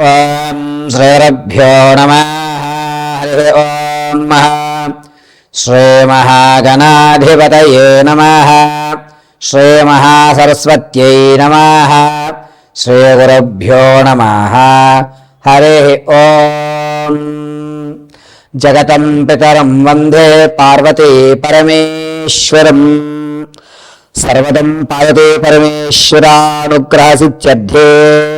ఓం శ్రీరభ్యో నమ. హరి ఓం శ్రీమహాగణాధిపతయే నమ. శ్రీమహాసరస్వత్యై నమ. శ్రీగురుభ్యో నమ. హరి ఓం. జగతం పితరం వందే పార్వతీ పరమేశ్వరం. సర్వదం పాయతే పరమేశ్వరానుగ్రహసిత్యర్థే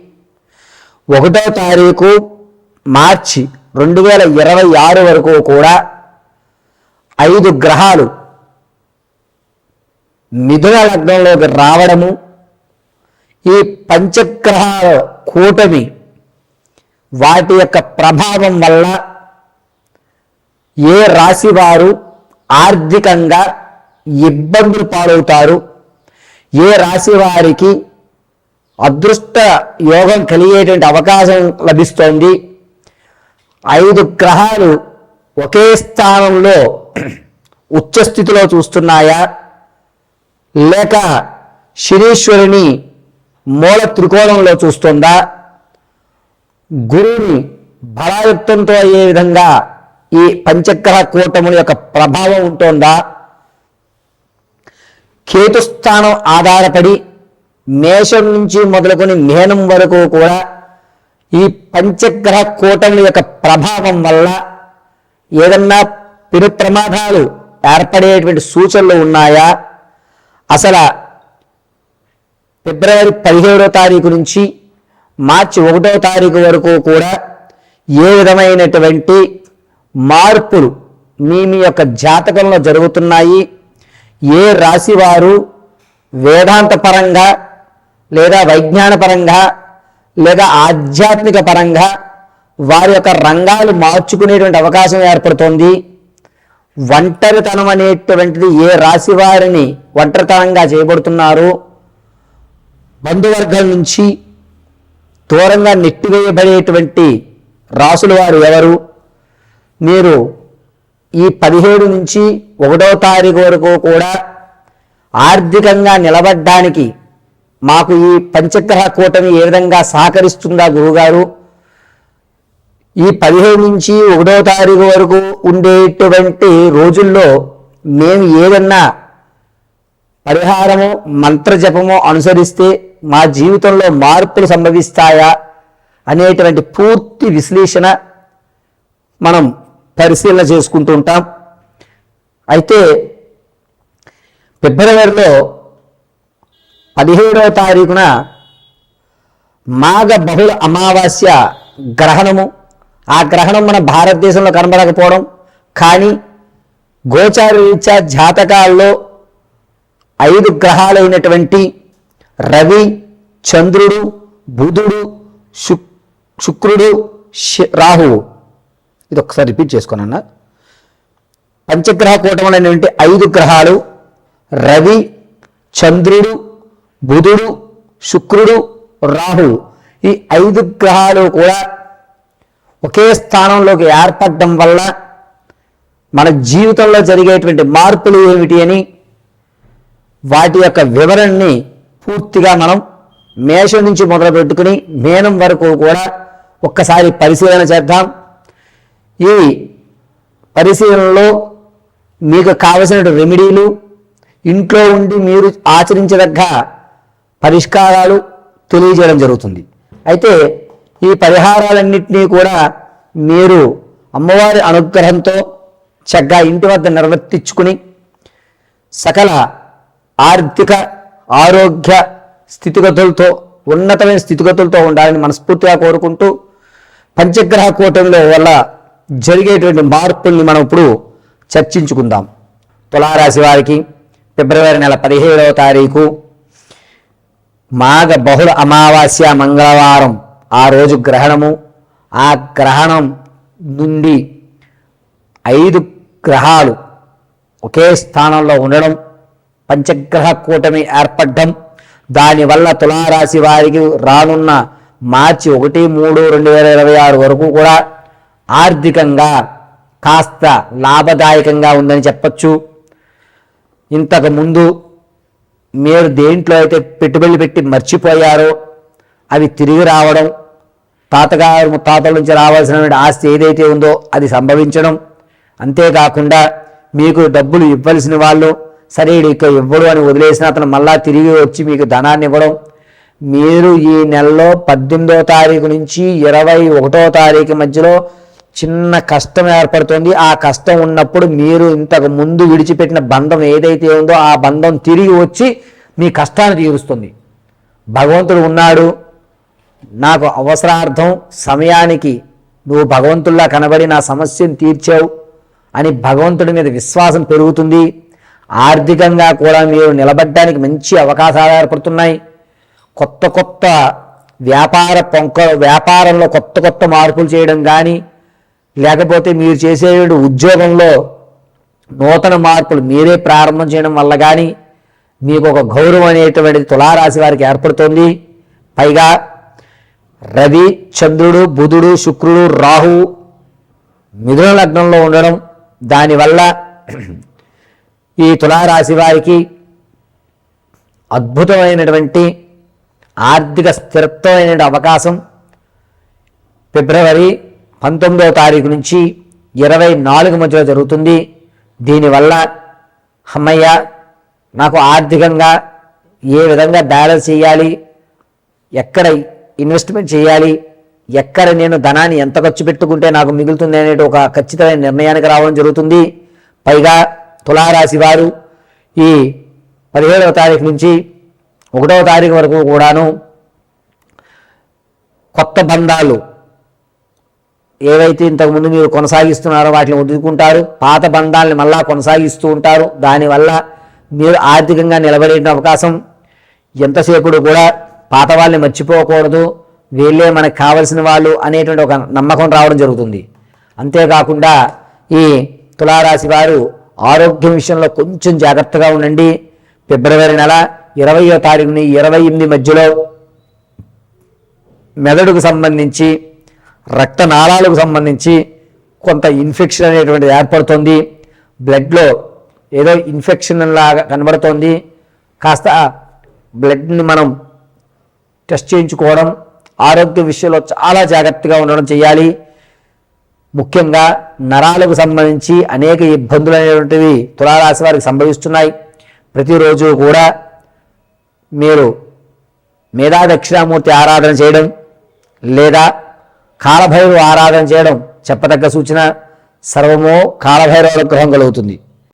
ఒకటో తారీఖు మార్చి రెండు వేల ఇరవై ఆరు వరకు కూడా ఐదు గ్రహాలు మిథున లగ్నంలోకి రావడము ఈ పంచగ్రహాల కూటమి వాటి యొక్క ప్రభావం వల్ల ఏ రాశి వారు ఆర్థికంగా ఇబ్బందులు పాలవుతారు ఏ రాశి వారికి అదృష్ట యోగం కలిగేటువంటి అవకాశం లభిస్తోంది. ఐదు గ్రహాలు ఒకే స్థానంలో ఉచ్చస్థితిలో చూస్తున్నాయా? లేక శనీశ్వరుని మూల త్రికోణంలో చూస్తుందా? గురువుని బలాయుక్తంతో అయ్యే విధంగా ఈ పంచగ్రహ కూటముల యొక్క ప్రభావం ఉంటుందా? కేతుస్థానం ఆధారపడి మేషం నుంచి మొదలుకొని మేనం వరకు కూడా ఈ పంచగ్రహ కూటమి యొక్క ప్రభావం వల్ల ఏదన్నా పెను ప్రమాదాలు ఏర్పడేటువంటి సూచనలు ఉన్నాయా? అసలు ఫిబ్రవరి పదిహేడో తారీఖు నుంచి మార్చి ఒకటో తారీఖు వరకు కూడా ఏ విధమైనటువంటి మార్పులు మీ మీ యొక్క జాతకంలో జరుగుతున్నాయి? ఏ రాశి వారు వేదాంత పరంగా లేదా వైజ్ఞాన పరంగా లేదా ఆధ్యాత్మిక పరంగా వారి యొక్క రంగాలు మార్చుకునేటువంటి అవకాశం ఏర్పడుతోంది. ఒంటరితనం అనేటువంటిది ఏ రాశి వారిని ఒంటరితనంగా చేయబడుతున్నారు? బంధువర్గం నుంచి దూరంగా నెట్టివేయబడేటువంటి రాసుల వారు ఎవరు? మీరు ఈ పదిహేడు నుంచి ఒకటో తారీఖు వరకు కూడా ఆర్థికంగా నిలబడ్డానికి మాకు ఈ పంచగ్రహ కూటమి ఏ విధంగా సహకరిస్తుందా గురుగారు ఈ పదిహేను నుంచి ఒకటో తారీఖు వరకు ఉండేటువంటి రోజుల్లో మేము ఏదన్నా పరిహారము మంత్రజపము అనుసరిస్తే మా జీవితంలో మార్పులు సంభవిస్తాయా అనేటువంటి పూర్తి విశ్లేషణ మనం పరిశీలన చేసుకుంటూ ఉంటాం. అయితే ఫిబ్రవరిలో పదిహేడవ తారీఖున మాఘ బహుళ అమావాస్య గ్రహణము. ఆ గ్రహణం మన భారతదేశంలో కనబడకపోవడం. కానీ గోచార రీత్యా జాతకాల్లో ఐదు గ్రహాలైనటువంటి రవి చంద్రుడు బుధుడు శుక్ శుక్రుడు శ- రాహువు. ఇది ఒకసారి రిపీట్ చేసుకున్నాను పంచగ్రహ కూటములైనటువంటి ఐదు గ్రహాలు రవి చంద్రుడు బుధుడు శుక్రుడు రాహువు ఈ ఐదు గ్రహాలు కూడా ఒకే స్థానంలోకి ఏర్పడడం వల్ల మన జీవితంలో జరిగేటువంటి మార్పులు ఏమిటి అని వాటి యొక్క వివరణని పూర్తిగా మనం మేషం నుంచి మొదలు పెట్టుకుని మేనం వరకు కూడా ఒక్కసారి పరిశీలన చేద్దాం. ఈ పరిశీలనలో మీకు కావలసిన రెమెడీలు ఇంట్లో ఉండి మీరు ఆచరించదగ్గ పరిష్కారాలు తెలియజేయడం జరుగుతుంది. అయితే ఈ పరిహారాలన్నింటినీ కూడా మీరు అమ్మవారి అనుగ్రహంతో చక్కగా ఇంటి వద్ద నిర్వర్తించుకుని సకల ఆర్థిక ఆరోగ్య స్థితిగతులతో ఉన్నతమైన స్థితిగతులతో ఉండాలని మనస్ఫూర్తిగా కోరుకుంటూ పంచగ్రహ కూటమిలో వల్ల జరిగేటువంటి మార్పుల్ని మనం ఇప్పుడు చర్చించుకుందాం. తులారాశి వారికి ఫిబ్రవరి నెల పదిహేడవ తారీఖు మాఘ బహుళ అమావాస్య మంగళవారం ఆ రోజు గ్రహణము. ఆ గ్రహణం నుండి ఐదు గ్రహాలు ఒకే స్థానంలో ఉండడం పంచగ్రహ కూటమి ఏర్పడడం. దానివల్ల తులారాశి వారికి రానున్న మార్చి ఒకటి మూడు రెండు వేల ఇరవై ఆరు వరకు కూడా ఆర్థికంగా కాస్త లాభదాయకంగా ఉందని చెప్పచ్చు. ఇంతకు ముందు మీరు దేంట్లో అయితే పెట్టుబడులు పెట్టి మర్చిపోయారో అవి తిరిగి రావడం తాతగారు ముత్తాతల నుంచి రావాల్సిన ఆస్తి ఏదైతే ఉందో అది సంభవించడం. అంతేకాకుండా మీకు డబ్బులు ఇవ్వాల్సిన వాళ్ళు సరే ఇక ఇవ్వడు అని వదిలేసిన అతను మళ్ళా తిరిగి వచ్చి మీకు ధనాన్ని ఇవ్వడం. మీరు ఈ నెలలో పద్దెనిమిదో తారీఖు నుంచి ఇరవై ఒకటో తారీఖు మధ్యలో చిన్న కష్టం ఏర్పడుతుంది. ఆ కష్టం ఉన్నప్పుడు మీరు ఇంతకు ముందు విడిచిపెట్టిన బంధం ఏదైతే ఉందో ఆ బంధం తిరిగి వచ్చి మీ కష్టాన్ని తీరుస్తుంది. భగవంతుడు ఉన్నాడు. నాకు అవసరార్థం సమయానికి నువ్వు భగవంతుల్లా కనబడి నా సమస్యను తీర్చావు అని భగవంతుడి మీద విశ్వాసం పెరుగుతుంది. ఆర్థికంగా కూడా మీరు నిలబడడానికి మంచి అవకాశాలు ఏర్పడుతున్నాయి. కొత్త కొత్త వ్యాపార పొంక వ్యాపారంలో కొత్త కొత్త మార్పులు చేయడం కానీ లేకపోతే మీరు చేసే ఉద్యోగంలో నూతన మార్పులు మీరే ప్రారంభం చేయడం వల్ల కానీ మీకు ఒక గౌరవం అనేటువంటిది తులారాశి వారికి ఏర్పడుతుంది. పైగా రవి చంద్రుడు బుధుడు శుక్రుడు రాహు మిథున లగ్నంలో ఉండడం దానివల్ల ఈ తులారాశి వారికి అద్భుతమైనటువంటి ఆర్థిక స్థిరత్వమైన అవకాశం. ఫిబ్రవరి పంతొమ్మిదవ తారీఖు నుంచి ఇరవై నాలుగు మధ్యలో జరుగుతుంది. దీనివల్ల అమ్మయ్య నాకు ఆర్థికంగా ఏ విధంగా బ్యాలెన్స్ చేయాలి? ఎక్కడ ఇన్వెస్ట్మెంట్ చేయాలి? ఎక్కడ నేను ధనాన్ని ఎంత ఖర్చు పెట్టుకుంటే నాకు మిగులుతుంది అనేది ఒక ఖచ్చితమైన నిర్ణయానికి రావడం జరుగుతుంది. పైగా తులారాశి వారు ఈ పదిహేడవ తారీఖు నుంచి ఒకటవ తారీఖు వరకు కూడాను కొత్త బంధాలు ఏవైతే ఇంతకుముందు మీరు కొనసాగిస్తున్నారో వాటిని వదులుకుంటారు పాత బంధాలని మళ్ళా కొనసాగిస్తూ ఉంటారు. దానివల్ల మీరు ఆర్థికంగా నిలబడే అవకాశం ఎంతసేపుడు కూడా పాత వాళ్ళని మర్చిపోకూడదు. వీళ్ళే మనకు కావలసిన వాళ్ళు అనేటువంటి ఒక నమ్మకం రావడం జరుగుతుంది. అంతేకాకుండా ఈ తులారాశి వారు ఆరోగ్యం విషయంలో కొంచెం జాగ్రత్తగా ఉండండి. ఫిబ్రవరి నెల ఇరవయో తారీఖుని ఇరవై ఎనిమిది మధ్యలో మెదడుకు సంబంధించి రక్తనాళాలకు సంబంధించి కొంత ఇన్ఫెక్షన్ అనేటువంటిది ఏర్పడుతుంది. బ్లడ్లో ఏదో ఇన్ఫెక్షన్ లాగా కనబడుతోంది. కాస్త బ్లడ్ని మనం టెస్ట్ చేయించుకోవడం ఆరోగ్య విషయంలో చాలా జాగ్రత్తగా ఉండడం చేయాలి. ముఖ్యంగా నరాలకు సంబంధించి అనేక ఇబ్బందులు అనేటువంటివి తులారాశి వారికి సంభవిస్తున్నాయి. ప్రతిరోజు కూడా మీరు మేధా దక్షిణామూర్తి ఆరాధన చేయడం లేదా కాలభైరవ ఆరాధన చేయడం చెప్పదగ్గ సూచన సర్వమో కాలభైరవ అనుగ్రహం కలుగుతుంది.